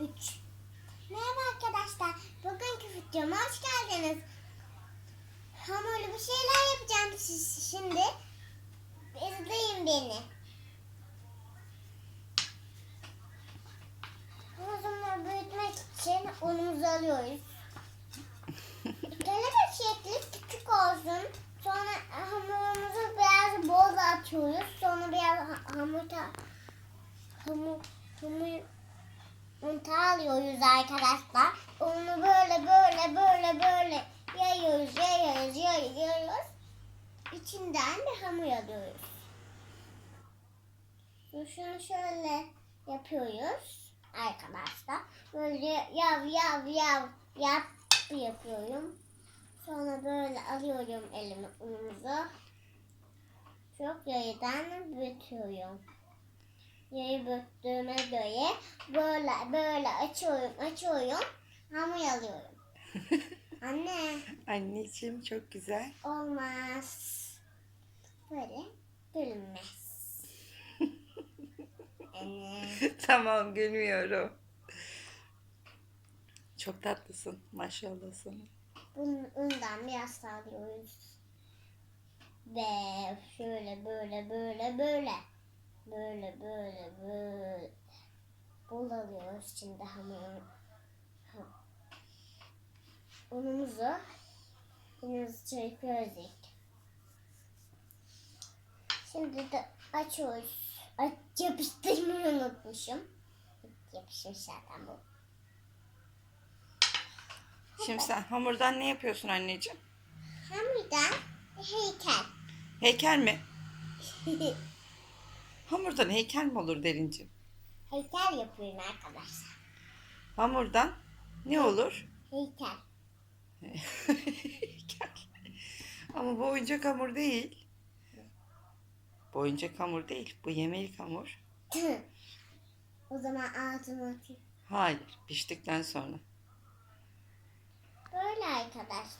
3 Merhaba arkadaşlar. Bugünkü videoma hoş geldiniz. Hamurlu bir şeyler yapacağım siz şimdi. İzleyin beni. Hamurumuzu büyütmek için unumuzu alıyoruz. Kelebek şekli küçük olsun. Sonra hamurumuzu biraz bol atıyoruz. Sonra biraz ha- hamur hamur hamur unta alıyoruz arkadaşlar. Onu böyle böyle böyle böyle yayıyoruz, yayıyoruz, yayıyoruz. İçinden bir hamur alıyoruz. Şunu şöyle yapıyoruz arkadaşlar. Böyle yav yav yav yap yapıyorum. Sonra böyle alıyorum elime unumuzu. Çok yayıdan büyütüyorum. Yayı büktüğüme göre böyle böyle açıyorum açıyorum hamur alıyorum. Anne Anneciğim çok güzel. olmaz. Böyle gülünmez. Anne. tamam gülmüyorum. Çok tatlısın maşallah sana. Bunun undan biraz sağlıyoruz. Ve şöyle böyle böyle böyle. Böyle böyle böyle. Bol alıyoruz şimdi hamuru. Ha- Unumuzu unumuzu çırpıyoruz. Şimdi de açıyoruz. Aç, yapıştırmayı unutmuşum. Yapışmış zaten bu. Şimdi sen hamurdan ne yapıyorsun anneciğim? Hamurdan heykel. Heykel mi? Hamurdan heykel mi olur derincim? heykel yapıyorum arkadaşlar. Hamurdan ne olur? Heykel. heykel. Ama bu oyuncak hamur değil. Bu oyuncak hamur değil. Bu yemelik hamur. o zaman ağzımı açayım. Hayır. Piştikten sonra. Böyle arkadaşlar.